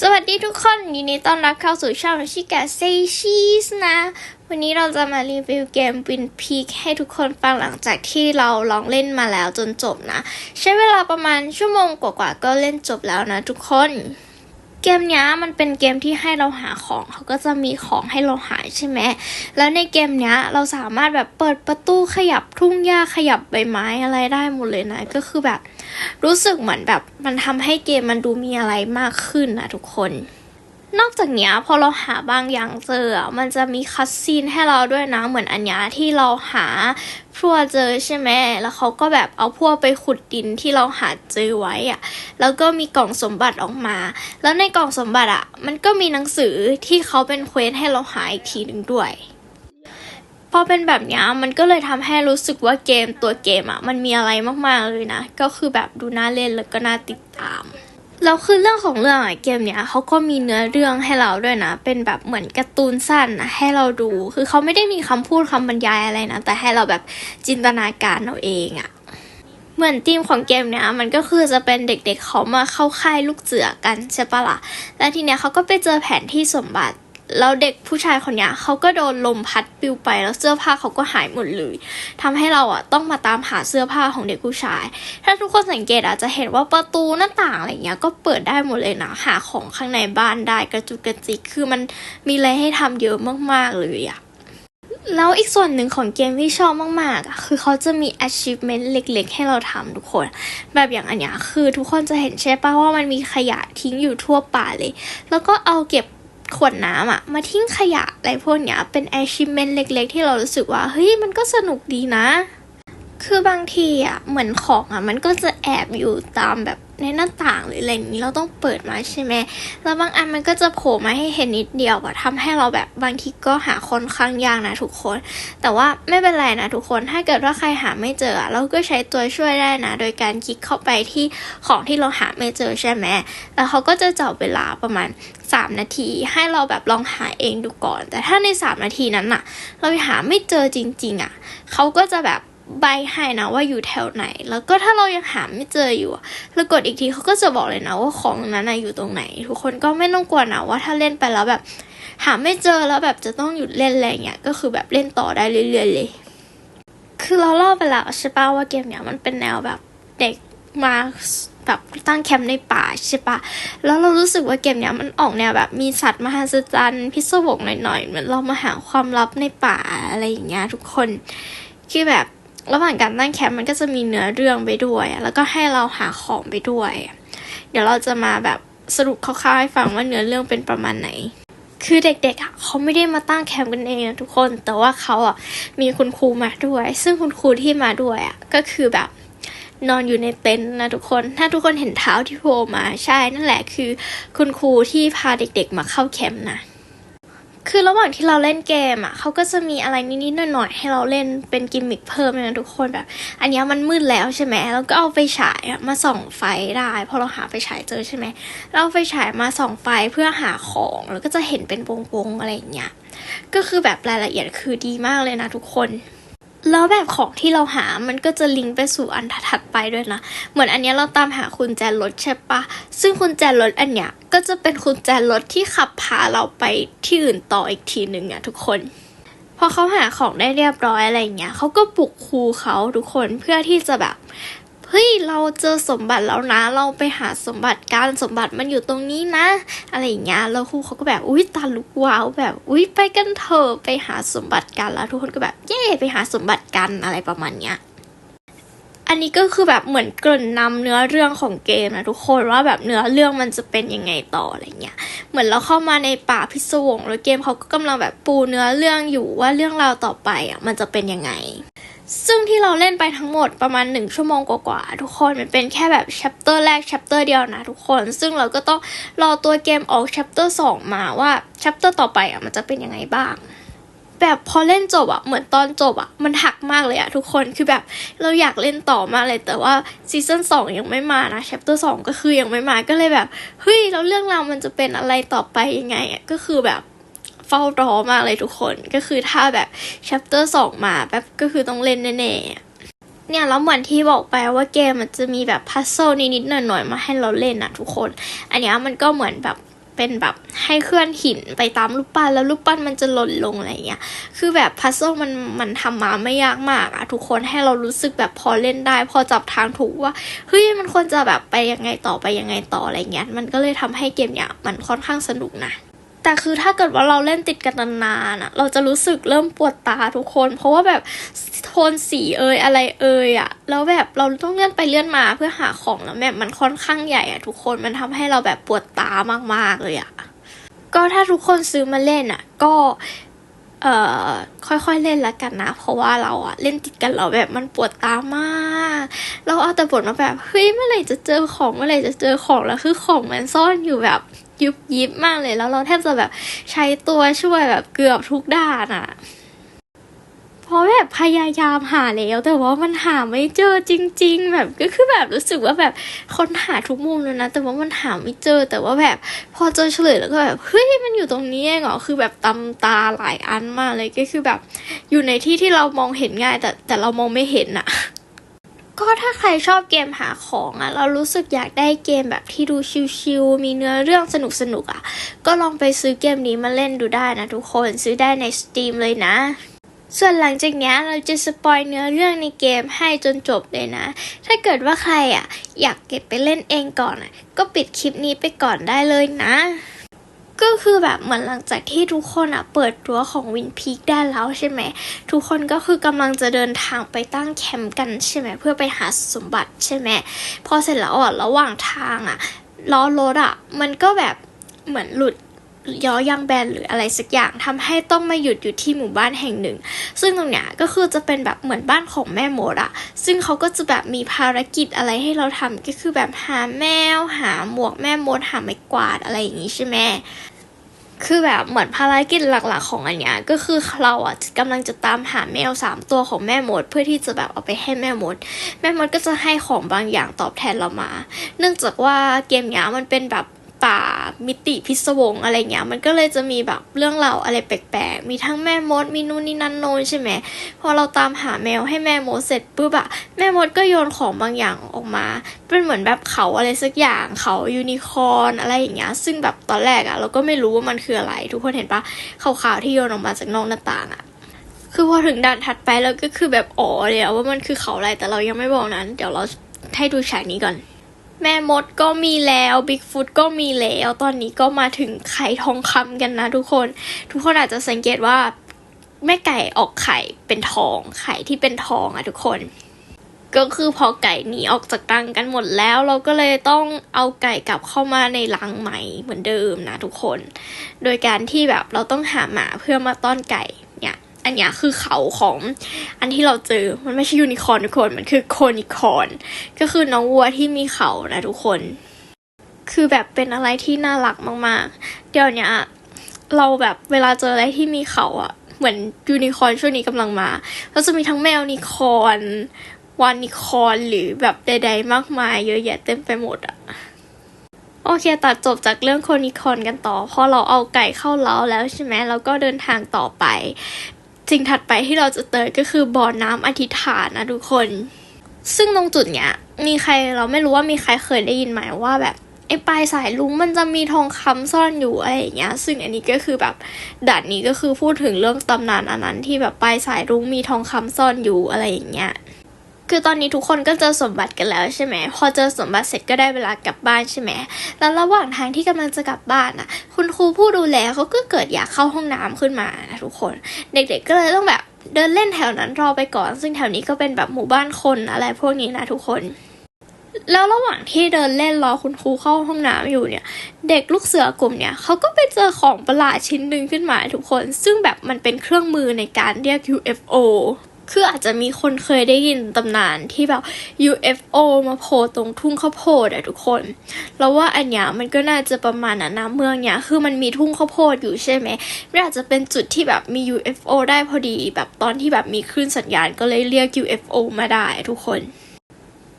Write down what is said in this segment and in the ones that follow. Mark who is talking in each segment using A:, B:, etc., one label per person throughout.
A: สวัสดีทุกคนยินดีต้อนรับเข้าสู่ช่องชิกาเซชีสนะ วันนี้เราจะมารีวิวเกม Win Peak ให้ทุกคนฟังหลังจากที่เราลองเล่นมาแล้วจนจบนะ ใช้เวลาประมาณชั่วโมงกว่าๆก็เล่นจบแล้วนะทุกคน เกมนี้มันเป็นเกมที่ให้เราหาของ เขาก็จะมีของให้เราหาใช่ไหมแล้วในเกมนี้เราสามารถแบบเปิดประตูขยับทุ่งหญ้าขยับใบไม้อะไรได้หมดเลยนะก็คือแบบ รู้สึกเหมือนแบบมันทำให้เกมมันดูมีอะไรมากขึ้นนะทุกคน นอกจากนี้พอเราหาบางอย่างเจอ มันจะมีคัสซีนให้เราด้วยนะ เหมือนอันเนี้ที่เราหาพวเจอใช่ไหมแล้วเขาก็แบบเอาพวกไปขุดดินที่เราหาเจอไว้อะแล้วก็มีกล่องสมบัติออกมา แล้วในกล่องสมบัติอะมันก็มีหนังสือที่เขาเป็นเควสให้เราหาอีกทีหนึ่งด้วย พอเป็นแบบนี้มันก็เลยทำให้รู้สึกว่าเกมตัวเกมอะมันมีอะไรมากๆเลยนะ ก็คือแบบดูน่าเล่นแล้วก็น่าติดตามแล้วคือเรื่องของเรื่องอะเกมเนี้ยเขาก็มีเนื้อเรื่องให้เราด้วยนะ เป็นแบบเหมือนการ์ตูนสั้นนะให้เราดู คือเขาไม่ได้มีคำพูดคำบรรยายอะไรนะ แต่ให้เราแบบจินตนาการเอาเองอะเหมือนธีมของเกมเนี้ยมันก็คือจะเป็นเด็กๆเขามาเข้าค่ายลูกเสือกันใช่ปะล่ะแล้วทีเนี้ยเขาก็ไปเจอแผนที่สมบัติ แล้วเด็กผู้ชายคนนี้เขาก็โดนลมพัดปลิวไปแล้วเสื้อผ้าเขาก็หายหมดเลยทำให้เราอะต้องมาตามหาเสื้อผ้าของเด็กผู้ชาย ถ้าทุกคนสังเกตอาจจะเห็นว่าประตูหน้าต่างอะไรเงี้ยก็เปิดได้หมดเลยนะหาของข้างในบ้านได้กระจุกกระจิกคือมันมีอะไรให้ทำเยอะมากๆเลยอะแล้วอีกส่วนหนึ่งของเกมที่ชอบมากๆอะคือเขาจะมี achievement เล็กๆ ให้เราทำทุกคน แบบอย่างอันเนี้ยคือทุกคนจะเห็นใช่ปะว่ามันมีขยะทิ้งอยู่ทั่วป่าเลย แล้วก็เอาเก็บ ขวดน้ำอะมาทิ้งขยะอะไรพวกเนี้ยเป็น achievement เล็ก ๆ ที่เรารู้สึกว่าเฮ้ยมันก็สนุกดีนะ คือบางทีอะเหมือนของอะมันก็จะแอบอยู่ตามแบบ ในหน้าต่างหรืออะไรนี้เราต้องเปิดมาใช่ไหมแล้วบางอันมันก็จะโผล่มาให้เห็นนิดเดียวอะทำให้เราแบบบางทีก็หาค่อนข้างยากนะทุกคน แต่ว่าไม่เป็นไรนะทุกคน ถ้าเกิดว่าใครหาไม่เจอ เราก็ใช้ตัวช่วยได้นะ โดยการคลิกเข้าไปที่ของที่เราหาไม่เจอใช่ไหมแล้วเขาก็จะจับเวลาประมาณ 3 นาทีให้เราแบบลองหาเองดูก่อน แต่ถ้าใน 3 นาทีนั้นอะเราหาไม่เจอจริง ๆอะเขาก็จะแบบ ใบให้นะว่าอยู่แถวไหน แล้วก็ถ้าเรายังหาไม่เจออยู่แล้วกดอีกทีเขาก็จะบอกเลยนะว่าของนั้นนะอยู่ตรงไหน ทุกคนก็ไม่ต้องกลัวนะว่าถ้าเล่นไปแล้วแบบ หาไม่เจอแล้วแบบจะต้องหยุดเล่นอะไรเงี้ยก็คือแบบเล่นต่อได้เรื่อยๆเลย คือเราเล่าไปแล้วใช่ปะว่าเกมเนี้ยมันเป็นแนวแบบเด็กมาแบบตั้งแคมป์ในป่าใช่ปะ แล้วเรารู้สึกว่าเกมเนี้ยมันออกแนวแบบมีสัตว์มหัศจรรย์พิศวงหน่อยๆ เหมือนเรามาหาความลับในป่าอะไรอย่างเงี้ยทุกคน คือแบบ ระหว่างการตั้งแคมป์มันก็จะมีเนื้อเรื่องไปด้วย แล้วก็ให้เราหาของไปด้วย เดี๋ยวเราจะมาแบบสรุปคร่าวๆให้ฟังว่าเนื้อเรื่องเป็นประมาณไหน คือเด็กๆอะเขาไม่ได้มาตั้งแคมป์กันเองนะทุกคน แต่ว่าเขาอะมีคุณครูมาด้วย ซึ่งคุณครูที่มาด้วยอะก็คือแบบนอนอยู่ในเต็นท์นะทุกคน ถ้าทุกคนเห็นเท้าที่โผล่มาใช่นั่นแหละคือ คุณครูที่พาเด็กๆมาเข้าแคมป์นะ คือระหว่างที่เราเล่นเกมอะเขาก็จะมีอะไรนิดๆหน่อยๆให้เราเล่นเป็นกิมมิคเพิ่มนะทุกคนแบบ อันนี้มันมืดแล้วใช่ไหมแล้วก็เอาไฟฉายมาส่องไฟได้พอเราหาไฟฉายเจอใช่ไหมเราเอาไฟฉายมาส่องไฟเพื่อหาของแล้วก็จะเห็นเป็นวงๆอะไรอย่างเงี้ยก็คือแบบรายละเอียดคือดีมากเลยนะทุกคน แล้วแบบของที่เราหา มันก็จะลิงก์ไปสู่อันถัดไปด้วยนะ เหมือนอันนี้เราตามหาคุณแจรถใช่ปะ ซึ่งคุณแจรถอันเนี้ยก็จะเป็นคุณแจรถที่ขับพาเราไปที่อื่นต่ออีกทีหนึ่งอะทุกคน พอเขาหาของได้เรียบร้อยอะไรเงี้ยเขาก็ปลุกครูเขาทุกคนเพื่อที่จะแบบ ฮ้ยเราเจอสมบัติแล้วนะ เราไปหาสมบัติการสมบัติมันอยู่ตรงนี้นะ อะไรอย่างเงี้ยแล้วครูเขาก็แบบอุ้ยตาลุกว้าวแบบอุ้ยไปกันเถอะไปหาสมบัติกันแล้วทุกคนก็แบบเย่ไปหาสมบัติกันอะไรประมาณเนี้ยอันนี้ก็คือแบบเหมือนเกริ่นนำเนื้อเรื่องของเกมนะทุกคนว่าแบบเนื้อเรื่องมันจะเป็นยังไงต่ออะไรเงี้ยเหมือนเราเข้ามาในป่าพิศวงแล้วเกมเขาก็กำลังแบบปูเนื้อเรื่องอยู่ว่าเรื่องราวต่อไปอะมันจะเป็นยังไง ซึ่งที่เราเล่นไปทั้งหมดประมาณหนึ่งชั่วโมงกว่าๆทุกคนมันเป็นแค่แบบแชปเตอร์แรกแชปเตอร์เดียวนะทุกคน ซึ่งเราก็ต้องรอตัวเกมออกแชปเตอร์สองมาว่าแชปเตอร์ต่อไปอะมันจะเป็นยังไงบ้าง แบบพอเล่นจบอะเหมือนตอนจบอะมันหักมากเลยอะทุกคนคือแบบเราอยากเล่นต่อมากเลย แต่ว่าซีซั่นสองยังไม่มานะแชปเตอร์สองก็คือยังไม่มาก็เลยแบบเฮ้ยแล้วเรื่องราวมันจะเป็นอะไรต่อไปยังไงอะก็คือแบบ เฝ้ารอมากเลยทุกคนก็คือถ้าแบบแชปเตอร์สองมาแบบก็คือต้องเล่นแน่ๆเนี่ยแล้วเหมือนที่บอกไปว่าเกมมันจะมีแบบพัซเซิลนิดๆหน่อยๆมาให้เราเล่นนะทุกคน อันนี้มันก็เหมือนแบบเป็นแบบให้เคลื่อนหินไปตามรูปปั้นแล้วรูปปั้นมันจะหล่นลงอะไรเงี้ย คือแบบพัซเซิลมันมันทำมาไม่ยากมากอะทุกคนให้เรารู้สึกแบบพอเล่นได้ พอจับทางถูกว่าเฮ้ยมันควรจะแบบไปยังไงต่อไปยังไงต่ออะไรเงี้ย มันก็เลยทำให้เกมเนี้ยมันค่อนข้างสนุกนะ แต่คือถ้าเกิดว่าเราเล่นติดกันนานๆอะเราจะรู้สึกเริ่มปวดตาทุกคน เพราะว่าแบบโทนสีเอยอะไรเอยอะแล้วแบบเราต้องเลื่อนไปเลื่อนมาเพื่อหาของแล้วแบบมันค่อนข้างใหญ่อะทุกคนมันทำให้เราแบบปวดตามากๆเลยอะก็ถ้าทุกคนซื้อมาเล่นอะก็เอ่อค่อยๆเล่นละกันนะ เพราะว่าเราอะเล่นติดกันเราแบบมันปวดตามาก เราเอาแต่บ่นมาแบบเฮ้ยเมื่อไหร่จะเจอของเมื่อไหร่จะเจอของแล้วคือของมันซ่อนอยู่แบบ ยุบยิบมากเลย แล้วเราแทบจะแบบใช้ตัวช่วยแบบเกือบทุกด้านอะเพราะแบบพยายามหาแล้วแต่ว่ามันหาไม่เจอจริง ๆ แบบก็คือแบบรู้สึกว่าแบบคนหาทุกมุมเลยนะ แต่ว่ามันหาไม่เจอ แต่ว่าแบบพอเจอเฉลยแล้วก็แบบเฮ้ยมันอยู่ตรงนี้เองเหรอคือแบบตำตาหลายอันมากเลยก็คือแบบ อยู่ในที่ที่เรามองเห็นง่าย แต่แต่เรามองไม่เห็นอะ ก็ถ้าใครชอบเกมหาของอะเรารู้สึกอยากได้เกมแบบที่ดูชิลๆมีเนื้อเรื่องสนุกๆอะก็ลองไปซื้อเกมนี้มาเล่นดูได้นะทุกคนซื้อได้ใน Steam เลยนะ ส่วนหลังจากเนี้ยเราจะสปอยเนื้อเรื่องในเกมให้จนจบเลยนะ ถ้าเกิดว่าใครอะ อยากเก็บไปเล่นเองก่อนอะ ก็ปิดคลิปนี้ไปก่อนได้เลยนะ ก็คือแบบเหมือนหลังจากที่ทุกคนอะเปิดตัวของวินพีคได้แล้วใช่ไหมทุกคนก็คือกำลังจะเดินทางไปตั้งแคมป์กันใช่ไหมเพื่อไปหาสมบัติใช่ไหมพอเสร็จแล้วอะระหว่างทางอะล้อรถอะมันก็แบบเหมือนหลุด ย้อยางแบนหรืออะไรสักอย่างทำให้ต้องมาหยุดอยู่ที่หมู่บ้านแห่งหนึ่ง ซึ่งตรงเนี้ยก็คือจะเป็นแบบเหมือนบ้านของแม่มดอะซึ่งเขาก็จะแบบมีภารกิจอะไรให้เราทำก็คือแบบหาแมวหาหมวกแม่มดหาไม้กวาดอะไรอย่างงี้ใช่ไหมคือแบบเหมือนภารกิจหลักๆของอันเนี้ยก็คือเราอะกำลังจะตามหาแมวสามตัวของแม่มด เพื่อที่จะแบบเอาไปให้แม่มด แม่มดก็จะให้ของบางอย่างตอบแทนเรามา เนื่องจากว่าเกมเนี้ยมันเป็นแบบ ป่ามิติพิศวงอะไรเงี้ย มันก็เลยจะมีแบบเรื่องราวอะไรแปลกๆ มีทั้งแม่มด มีนู่นนี่นั่นโน้นใช่ไหม พอเราตามหาแมวให้แม่มดเสร็จปุ๊บอะแม่มดก็โยนของบางอย่างออกมา เป็นเหมือนแบบเขาอะไรสักอย่างเขายูนิคอร์นอะไรอย่างเงี้ย ซึ่งแบบตอนแรกอะเราก็ไม่รู้ว่ามันคืออะไร ทุกคนเห็นปะขาวๆที่โยนออกมาจากนอกหน้าต่างอะคือพอถึงด่านถัดไปเราก็คือแบบอ๋อเลยอะว่ามันคือเขาอะไรแต่เรายังไม่บอกนั้น เดี๋ยวเราให้ดูฉากนี้ก่อน แม่มดก็มีแล้วบิ๊กฟุตก็มีแล้ว ตอนนี้ก็มาถึงไข่ทองคำกันนะทุกคน ทุกคนอาจจะสังเกตว่าแม่ไก่ออกไข่เป็นทอง ไข่ที่เป็นทองอะทุกคน ก็คือพอไก่หนีออกจากรังกันหมดแล้ว เราก็เลยต้องเอาไก่กลับเข้ามาในรังใหม่เหมือนเดิมนะทุกคน โดยการที่แบบเราต้องหาหมาเพื่อมาต้อนไก่ อันเนี้ยคือเขาของอันที่เราเจอ มันไม่ใช่ยูนิคอร์นทุกคน มันคือโคนิคอร์น ก็คือน้องวัวที่มีเขานะทุกคน คือแบบเป็นอะไรที่น่ารักมากๆ เดี๋ยวเนี้ยเราแบบเวลาเจออะไรที่มีเขาอะเหมือนยูนิคอร์นช่วงนี้กำลังมาก็จะมีทั้งแมวนิคอร์นวานิคอร์นหรือแบบใด ๆ มากมาย เยอะแยะเต็มไปหมดอะโอเค ตัดจบจากเรื่องโคนิคอนกันต่อ พอเราเอาไก่เข้าเล้าแล้วใช่ไหมเราก็เดินทางต่อไป สิ่งถัดไปที่เราจะเจอก็คือบ่อน้ำอธิษฐานนะทุกคน ซึ่งตรงจุดเนี้ย มีใครเราไม่รู้ว่ามีใครเคยได้ยินไหมว่าแบบไอ้ปลายสายลุงมันจะมีทองคำซ่อนอยู่อะไรอย่างเงี้ย ซึ่งอันนี้ก็คือแบบด่านนี้ก็คือพูดถึงเรื่องตำนานอันนั้นที่แบบปลายสายลุงมีทองคำซ่อนอยู่อะไรอย่างเงี้ย คือตอนนี้ทุกคนก็เจอสมบัติกันแล้วใช่ไหม พอเจอสมบัติเสร็จก็ได้เวลากลับบ้านใช่ไหม แล้วระหว่างทางที่กำลังจะกลับบ้านอะ คุณครูผู้ดูแลเขาก็เกิดอยากเข้าห้องน้ำขึ้นมานะทุกคน เด็กๆก็เลยต้องแบบเดินเล่นแถวนั้นรอไปก่อน ซึ่งแถวนี้ก็เป็นแบบหมู่บ้านคนอะไรพวกนี้นะทุกคน แล้วระหว่างที่เดินเล่นรอคุณครูเข้าห้องน้ำอยู่เนี่ย เด็กลูกเสือกลุ่มเนี่ยเขาก็ไปเจอของประหลาดชิ้นหนึ่งขึ้นมาทุกคน ซึ่งแบบมันเป็นเครื่องมือในการเรียก UFO คืออาจจะมีคนเคยได้ยินตำนานที่แบบ UFO มาโผล่ตรงทุ่งข้าวโพดอะทุกคน แล้วว่าอันเนี้ยมันก็น่าจะประมาณนั้นนะเมืองเนี้ยคือมันมีทุ่งข้าวโพดอยู่ใช่ไหมมันอาจจะเป็นจุดที่แบบมี UFO ได้พอดี แบบตอนที่แบบมีคลื่นสัญญาณก็เลยเรียก UFO มาได้ทุกคน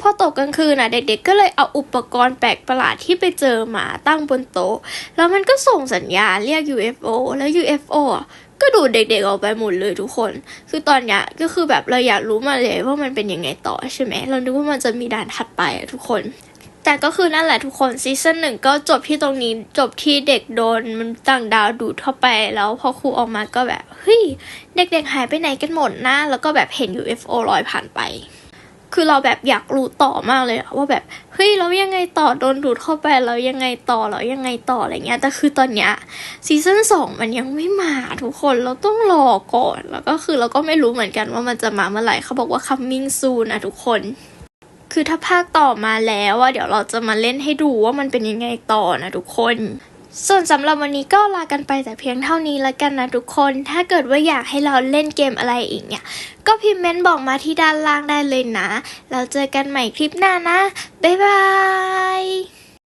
A: พอตกกลางคืนนะเด็กๆ ก็เลยเอาอุปกรณ์แปลกประหลาดที่ไปเจอมาตั้งบนโต๊ะ แล้วมันก็ส่งสัญญาณเรียก UFO แล้ว UFO อะ ก็ดูเด็กๆออกไปหมดเลยทุกคน คือตอนเนี้ยก็คือแบบเราอยากรู้มาเลยว่ามันเป็นยังไงต่อใช่ไหมเราดูว่ามันจะมีด่านถัดไปอะทุกคนแต่ก็คือนั่นแหละทุกคนซีซั่นหนึ่งก็จบที่ตรงนี้จบที่เด็กโดนมันต่างดาวดูดเข้าไปแล้วพอครูออกมาก็แบบเฮ้ยเด็กๆหายไปไหนกันหมดนะแล้วก็แบบเห็น UFO ลอยผ่านไป คือเราแบบอยากรู้ต่อมากเลยว่าแบบเฮ้ยแล้วยังไงต่อโดนดูดเข้าไปแล้วยังไงต่อแล้วยังไงต่ออะไรเงี้ยแต่คือตอนเนี้ยซีซั่นสองมันยังไม่มาทุกคนเราต้องรอก่อนแล้วก็คือเราก็ไม่รู้เหมือนกันว่ามันจะมาเมื่อไหร่เขาบอกว่า coming soon นะทุกคนคือถ้าภาคต่อมาแล้วอะเดี๋ยวเราจะมาเล่นให้ดูว่ามันเป็นยังไงต่อนะทุกคน ส่วนสำหรับวันนี้ก็ลากันไปแต่เพียงเท่านี้แล้วกันนะทุกคน ถ้าเกิดว่าอยากให้เราเล่นเกมอะไรอีกเนี่ย ก็พิมพ์เมนต์บอกมาที่ด้านล่างได้เลยนะ เราเจอกันใหม่คลิปหน้านะ บ๊ายบาย